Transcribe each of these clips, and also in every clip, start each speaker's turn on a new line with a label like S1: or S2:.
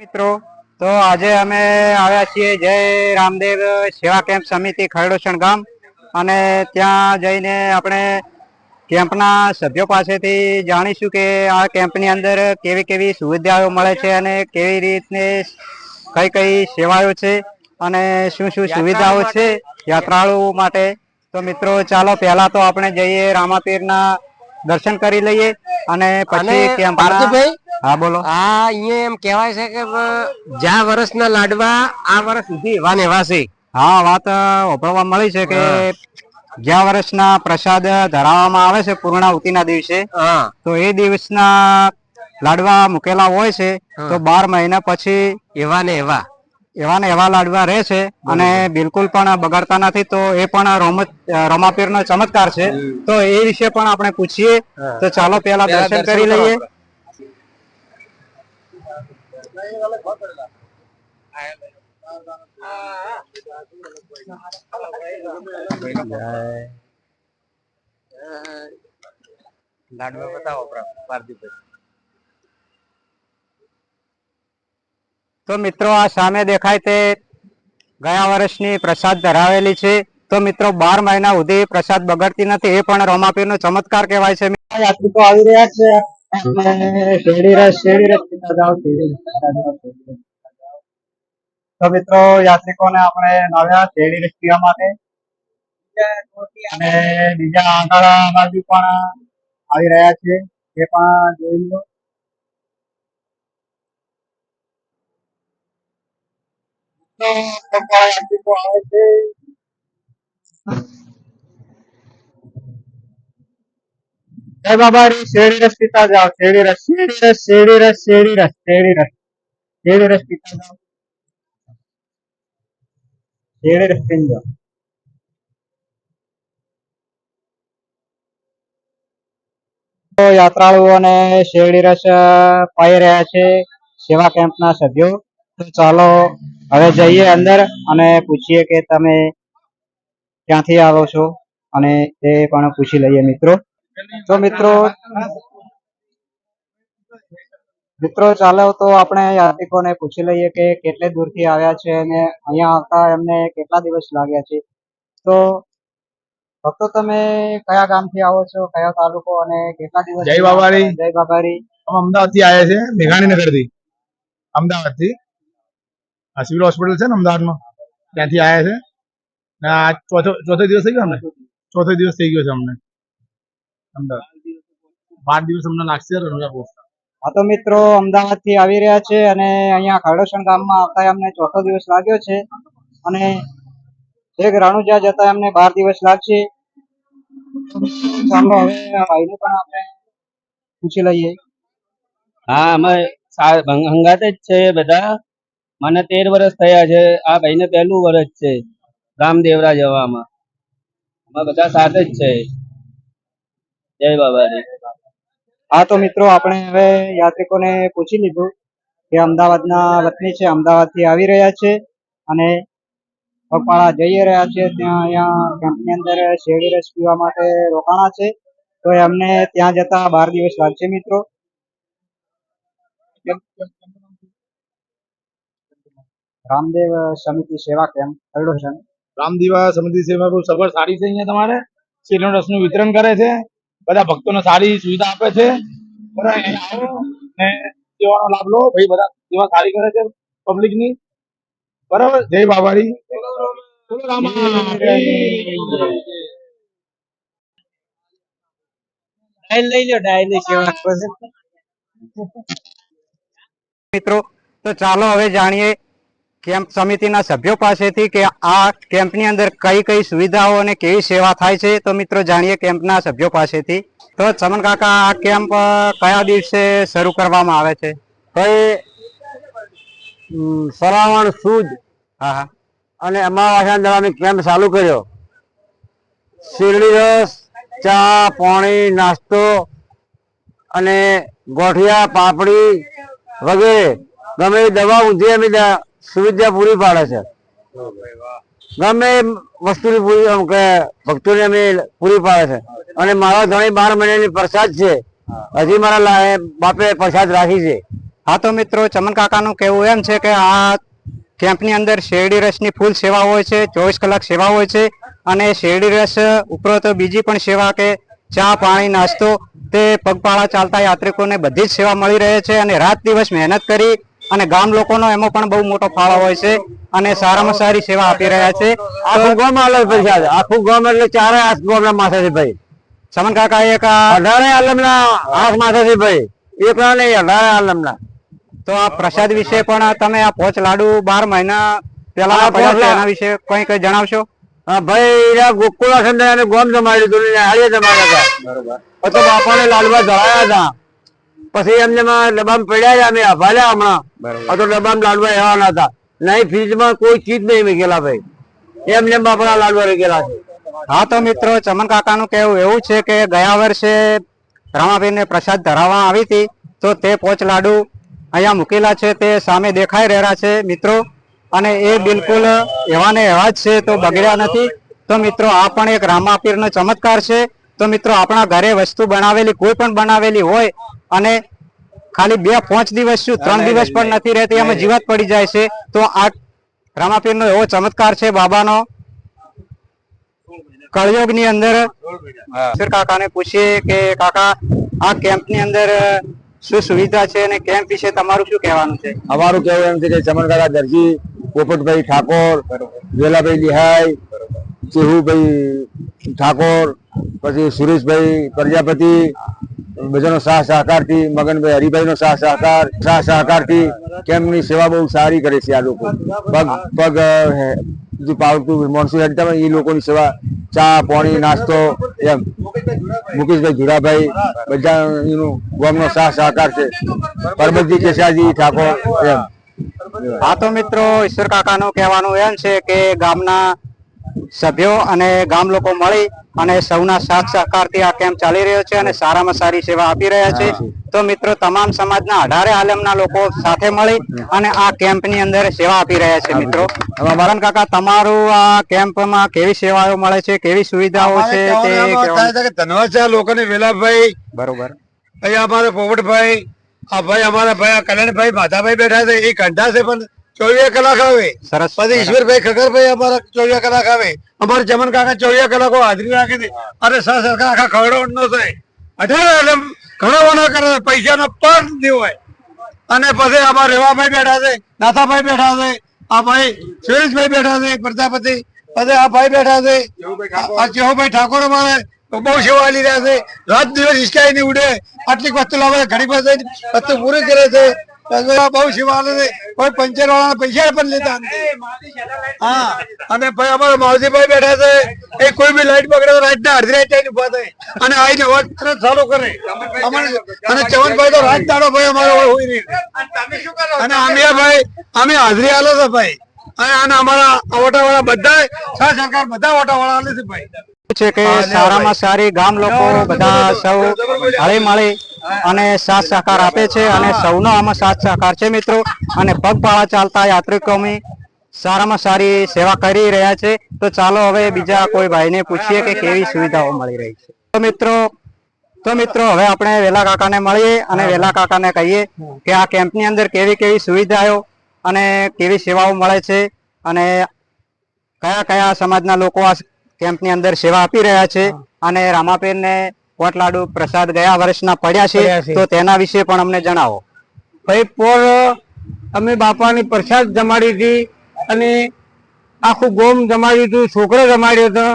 S1: મિત્રો, તો આજે અમે આવ્યા છીએ જય રામદેવ સેવા કેમ્પ સમિતિ ખરડોસણ ગામ અને ત્યાં જઈને આપણે કેમ્પના સભ્યો પાસેથી જાણીશું કે આ કેમ્પની અંદર કેવી કેવી સુવિધાઓ મળે છે અને કેવી રીતની કઈ કઈ સેવાઓ છે અને શું શું સુવિધાઓ છે યાત્રાળુઓ માટે. તો મિત્રો, ચાલો પહેલા તો આપણે જઈએ રામાપીરના દર્શન કરી લઈએ અને પછી
S2: અને
S1: હા બોલો.
S2: આ અહીંયા એમ કહેવાય છે કે જ્યાં વર્ષના લાડવા આ વર્ષ સુધી એવા ને એવા છે.
S1: હા વાત વાપરવા મળી છે કે જ્યાં વર્ષના પ્રસાદ ધરાવવામાં આવે છે પૂર્ણાહુતિના દિવસે
S2: હા.
S1: તો એ દિવસના લાડવા મૂકેલા હોય છે તો બાર મહિના પછી
S2: એવા ને એવા.
S1: એવા ને એવા લાડવા રહે છે અને બિલકુલ પણ બગડતા નથી તો એ પણ રોમ- રોમાપીર નો ચમત્કાર છે. તો એ વિશે પણ આપણે પૂછીએ. તો ચાલો પેલા દર્શન કરી લઈએ.
S2: લાડવા બતાવો પાર્થિવભાઈ
S1: તો મિત્રો, આ સામે દેખાય તે ગયા વર્ષની પ્રસાદ ધરાવેલી છે. તો મિત્રો, બાર મહિના સુધી પ્રસાદ બગડતી નથી. એ પણ રોમાપીર નો ચમત્કાર કહેવાય છે. યાત્રિકો આવી રહ્યા છે. તો મિત્રો, યાત્રિકોને આપણે લાવ્યા શેરડી રસ માટે અને બીજા આંગળા બાજુ પણ આવી રહ્યા છે. એ પણ જોઈ લો. જય બાબારી શેરડી રસ પીતા જાઓ શેરડી રસ શેરડી રસ શેરડી રસ શેરડી રસ શેરડી રસ શેરડી રસ પીતા જાઓ? શેરડી રસ પીને જાઓ યાત્રાળુઓને શેરડી રસ પાઈ રહ્યા છે સેવા કેમ્પના સભ્યો. તો ચાલો હવે જઈએ અંદર અને પૂછીએ કે તમે ક્યાંથી આવો છો અને તે પણ પૂછી લઈએ મિત્રો. તો મિત્રો મિત્રો ચાલો તો આપણે યાત્રિકોને પૂછી લઈએ કે કેટલે દૂરથી આવ્યા છે અને અહીંયા આવતા એમને કેટલા દિવસ લાગ્યા છે. તો ભક્તો તમે કયા ગામથી આવો છો કયા તાલુકો અને કેટલા દિવસ
S3: જય બાબારી.
S1: જય બાબારી.
S3: અમે અમદાવાદથી આવ્યા છે મેઘાણીનગરથી અમદાવાદથી આ સિવિલ હોસ્પિટલ છે ને અમદાવાદમાં? ત્યાંથી આવ્યા છે? ને આ ચોથો ચોથો દિવસ થઈ ગયો અમને? ચોથો દિવસ થઈ ગયો છે અમને. અમદાવાદ. બાર દિવસ અમને લાગશે રણુજા પહોંચતા
S1: હા તો મિત્રો અમદાવાદથી આવી રહ્યા છે અને અહીંયા ખરડોસણ ગામમાં આવતા અમને ચોથો દિવસ લાગ્યો છે. અને એક રાણુજા જતા અમને બાર દિવસ લાગશે. ચાલો હવે ભાઈને પણ આપણે પૂછી લઈએ.
S4: હા અમે હંગાતે જ છે બધા. મને તેર વર્ષ થયા છે. આ ભાઈને પહેલું વર્ષ છે રામદેવરા જવામાં બધા સાથે જ છે. જય બાબાજી.
S1: હા, તો મિત્રો, આપણે હવે યાત્રિકોને પૂછી લીધું કે અમદાવાદના વતની છે. અમદાવાદથી આવી રહ્યા છે અને પગપાળા જઈ રહ્યા છે. ત્યાં અહીંયા કેમ્પની અંદર શેરડી રસ પીવા માટે રોકાણા છે. તો એમને ત્યાં જતા બાર દિવસ લાગશે, મિત્રો. રામદેવ સમિતિ સેવા કેમ્પ છે
S3: રામદીવા સમિતિ સેવા બહુ સગવડ સારી છે અહીંયા તમારે. શિરનો રસનું વિતરણ કરે છે. બધા ભક્તોને સારી સુવિધા આપે છે. આવો ને સેવાનો લાભ લો. ભાઈ બધા સેવા સારી કરે છે પબ્લિકની બરાબર? જય બાબારી
S2: લઈ લો ડાયરી સેવા
S1: મિત્રો તો ચાલો હવે જાણીએ કેમ્પ સમિતિના સભ્યો પાસેથી કે આ કેમ્પની અંદર કઈ કઈ સુવિધાઓ અને કેવી સેવા થાય છે તો મિત્રો જાણીએ કેમ્પના સભ્યો પાસેથી. તો ચમન કાકા આ કેમ્પ કયા દિવસે શરૂ કરવામાં આવે છે?
S2: ભાઈ શ્રાવણ સુદ.
S1: હા હા.
S2: અને અમાવાસ્યા દરમિયાન કેમ્પ ચાલુ કર્યો. શીરડી રસ ચા પાણી નાસ્તો અને ગોઠિયા પાપડી વગેરે. ગમે દવા ઊંધી અમે સુવિધા પૂરી પાડે છે. ગમે એ વસ્તુની પૂરી આમ કે ભક્તોને અમે પૂરી પાડે છે. અને મારા ધણી બાર મહિનાની પ્રસાદ છે. હજી મારા બાપે પ્રસાદ રાખી છે.
S1: હા તો મિત્રો ચમન કાકાનું કહેવું એમ છે કે આ કેમ્પની અંદર શેરડી રસની ફૂલ સેવા હોય છે ચોવીસ કલાક સેવા હોય છે. અને શેરડી રસ ઉપરાંત બીજી પણ સેવા કે ચા પાણી નાસ્તો તે પગપાળા ચાલતા યાત્રિકોને બધી જ સેવા મળી રહે છે. અને રાત દિવસ મહેનત કરી અને ગામ લોકોનો એમાં પણ બહુ મોટો ફાળો હોય છે અને સારામાં સારી સેવા આપી રહ્યા છે.
S2: આખું ગામ અલગ પૈસા આખું ગામ એટલે ચારે હાથ ગામના છે ભાઈ.
S1: સમન કાકા એક
S2: અઢારે આલમના હાથ માથે છે ભાઈ. એકલા નહીં અઢારે આલમના.
S1: તો આ પ્રસાદ વિશે પણ તમે આ પોચ લાડુ બાર મહિના પેલા એના વિશે કઈ કઈ જણાવશો?
S2: ભાઈ ગોકુળા સંડે ગોમ જમાડી હતું ને હાડીએ જમાડ્યા હતા. પછી બાપાને લાલવા ધરાયા હતા. પછી એમને ડબ્બામાં પડ્યા છે અમે અભાલ્યા હમણાં. આ તો ડબ્બામાં લાડવા એવાના હતા. નહીં ફ્રીજમાં કોઈ ચીજ નહીં મેકેલા ભાઈ. એમને આપણા લાડવા મૂકેલા છે.
S1: હા તો મિત્રો ચમન કાકાનું કહેવું એવું છે કે ગયા વર્ષે રમાબેનને પ્રસાદ ધરાવવા આવી હતી. તો તે પોચ લાડુ અહીંયા મૂકેલા છે તે સામે દેખાઈ રહ્યા છે મિત્રો. અને એ બિલકુલ એવા ને એવા જ છે તો બગડ્યા નથી. તો મિત્રો આ પણ એક રામાપીરનો ચમત્કાર છે. તો મિત્રો આપણા ઘરે વસ્તુ બનાવેલી કોઈ પણ બનાવેલી હોય અને ખાલી બે પાંચ દિવસ શું ત્રણ દિવસ પણ નથી રહેતી અમે જીવાત પડી જાય છે. તો આ રામાપીરનો એવો ચમત્કાર છે બાબાનો. કળયોગની અંદર સર કાકાને પૂછીએ કે કાકા આ કેમ્પની અંદર શું સુવિધા છે અને કેમ્પ વિશે તમારું શું કહેવાનું છે?
S2: અમારું કહેવું એમ છે કે ચમનકાકા દરજી પોપટભાઈ ઠાકોર વેલાભાઈ લિહાઈ ચેહુભાઈ ઠાકોર પછી સુરેશભાઈ પ્રજાપતિ બધાનો સાહ સહકારથી, મગનભાઈ હરિભાઈનો સાહ સહકાર સાહ સહકારથી કેમની સેવા બહુ સારી કરે છે આ લોકો. પગ પગ જે પાવતું માણસો હેડતા એ લોકોની સેવા, ચા, પાણી, નાસ્તો, એમ. મુકેશભાઈ જુરાભાઈ બધા એનું ગામનો સાહ સહકાર છે. પરબતજી કેશાજી ઠાકોર, એમ.
S1: હા તો મિત્રો, ઈશ્વર કાકાનું કહેવાનું એમ છે કે ગામના સભ્યો અને ગામ લોકો મળી અને સૌના સાથ સહકારથી આ કેમ્પ ચાલી રહ્યો છે અને સારામાં સારી સેવા આપી રહ્યા છે. તો મિત્રો તમામ સમાજના અઢારે આલમના લોકો સાથે મળી અને આ કેમ્પની અંદર સેવા આપી રહ્યા છે મિત્રો. વરણ કાકા તમારું આ કેમ્પમાં કેવી સેવાઓ મળે છે? કેવી સુવિધાઓ છે તે.
S5: ધન્યવાદ છે લોકોને વેલાભાઈ
S1: બરોબર.
S5: અહીંયા અમારે પોપટભાઈ આ ભાઈ અમારા ભાઈ કલ્યાણભાઈ માધાભાઈ બેઠા છે એ કંઠા છે પણ ચોવીસ કલાક આવે.
S1: સરસ.
S5: પછી ઈશ્વરભાઈ ખગરભાઈ અમારા ચોવીસ કલાક આવે. અમારે જમન કાકા ચોવીસ કલાકો હાજરી રાખી દે અરે સર સરકાર આખા ખવડો નો થાય. અઢાર ઘણો ના કરે પૈસાનો પર હોય. અને પછી અમારા રેવાભાઈ બેઠા છે નાથાભાઈ બેઠા છે આ ભાઈ સુરેશભાઈ બેઠા છે પ્રજાપતિ. પછી આ ભાઈ બેઠા છે આ ચેહોભાઈ ઠાકોર અમારે બહુ સેવા આલી રહ્યા છે. રાત દિવસ હિસકાઈ નહીં ઉડે. આટલી વસ્તુ લાવે ઘણી પાસે વસ્તુ પૂરી કરે છે. બહુ આલે કોઈ પંચર વાળા પૈસા પણ લેતા હા અને ભાઈ અમારા માવજીભાઈ બેઠા છે એ કોઈ બી લાઈટ પકડે તો રાત ના અડધી રાત આવીને ઊભા થાય. અને આવીને અવાજ તરત ચાલુ કરે. અને ચવનભાઈ તો રાત દાડો ભાઈ અમારો હોય નહીં. અને અમે ભાઈ અમે હાજરી આલો છે ભાઈ. અને અને અમારા ઓટા વાળા બધા સરકાર બધા ઓટા વાળા આલે છે ભાઈ.
S1: છે કે સારામાં સારી ગામ લોકો બધા સૌ હળી મળી અને સાથ સહકાર આપે છે અને સૌનો આમાં સાથ સહકાર છે મિત્રો. અને પગપાળા ચાલતા યાત્રિકોની સારામાં સારી સેવા કરી રહ્યા છે. તો ચાલો હવે બીજા કોઈ ભાઈને પૂછીએ કે કેવી સુવિધાઓ મળી રહી છે. તો મિત્રો તો મિત્રો હવે આપણે વેલા કાકાને મળીએ અને વેલા કાકાને કહીએ કે આ કેમ્પની અંદર કેવી કેવી સુવિધાઓ અને કેવી સેવાઓ મળે છે અને કયા કયા સમાજના લોકો આ કેમ્પની અંદર સેવા આપી રહ્યા છે અને રામાપીરને કોટ લાડુ પ્રસાદ ગયા વર્ષના પડ્યા છે. તો તેના વિશે પણ અમને જણાવો.
S2: ભાઈ પોર અમે બાપાની પ્રસાદ જમાડી હતી અને આખું ગોમ જમાડ્યું હતું છોકરો જમાડ્યો હતો.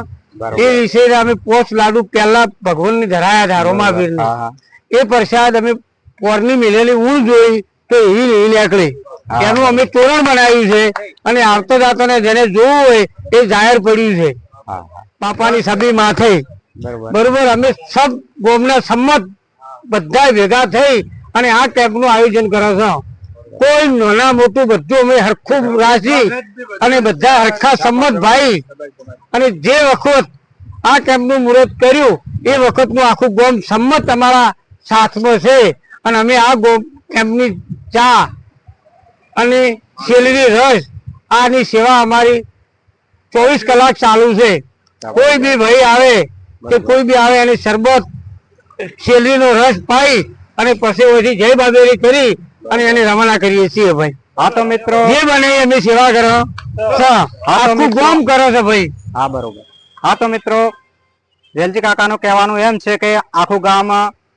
S2: એ વિશે અમે પોચ લાડુ પહેલા ભગવાનની ધરાયા હતા
S1: હા.
S2: એ પ્રસાદ અમે પોરની મિલેલી ઊંડ જોઈ તો એવી ને એવી નીકળી એનું અમે તોરણ બનાવ્યું છે અને આવતો જાતો ને જેને જોવું હોય એ જાહેર પડ્યું છે. બાપાની સભી માથે
S1: બરોબર.
S2: અમે સબ ગોમના સંમત બધા ભેગા થઈ અને આ કેમ્પનું આયોજન કરો છો કોઈ નાના મોટું બધું અમે હરખું રાખી અને બધા હરખા સંમત ભાઈ. અને જે વખત આ કેમ્પનું મુહૂર્ત કર્યું એ વખતનું આખું ગોમ સંમત અમારા સાથમાં છે. અને અમે આ ગોમ કેમ્પની ચા અને શેલરી રસ આની સેવા અમારી ચોવીસ કલાક ચાલુ છે. કોઈ બી ભાઈ આવે કે કોઈ બી આવે એને શરબત શેરડીનો રસ પાઈ અને પછી ઓછી જય બાબેરી કરી અને એને રવાના કરીએ છીએ ભાઈ.
S1: હા તો મિત્રો.
S2: જે બને એમની સેવા કરો. આખું ગામ કરો છો ભાઈ.
S1: હા બરોબર. હા તો મિત્રો વેલજી કાકાનું કહેવાનું એમ છે કે આખું ગામ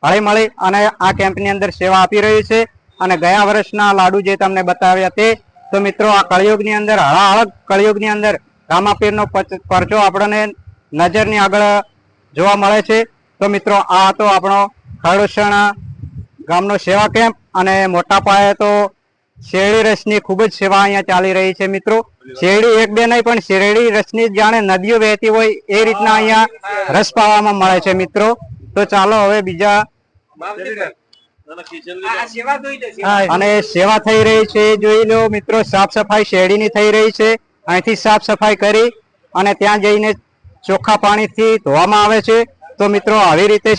S1: હળી મળી અને આ કેમ્પની અંદર સેવા આપી રહ્યું છે અને ગયા વર્ષના લાડુ જે તમને બતાવ્યા તે તો મિત્રો આ કળિયુગની અંદર હળાહળ કળિયુગની અંદર રામાપીરનો પચ- પરચો આપણને નજરની આગળ જોવા મળે છે. તો મિત્રો આ હતો આપણો ખરડોસણ ગામનો સેવા કેમ્પ અને મોટા પાયે તો શેરડી રસની ખૂબ જ સેવા અહીંયા ચાલી રહી છે મિત્રો. શેરડી એક બે નહીં પણ શેરડી રસની જાણે નદીઓ વહેતી હોય એ રીતના અહીંયા રસ પાવામાં મળે છે મિત્રો. તો ચાલો હવે બીજા અને સેવા થઈ રહી છે જોઈ લો મિત્રો સાફ સફાઈ શેરડીની થઈ રહી છે. અહીંથી સાફ સફાઈ કરી અને ત્યાં જઈને ચોખ્ખા પાણીથી ધોવામાં આવે છે. તો મિત્રો, આવી રીતે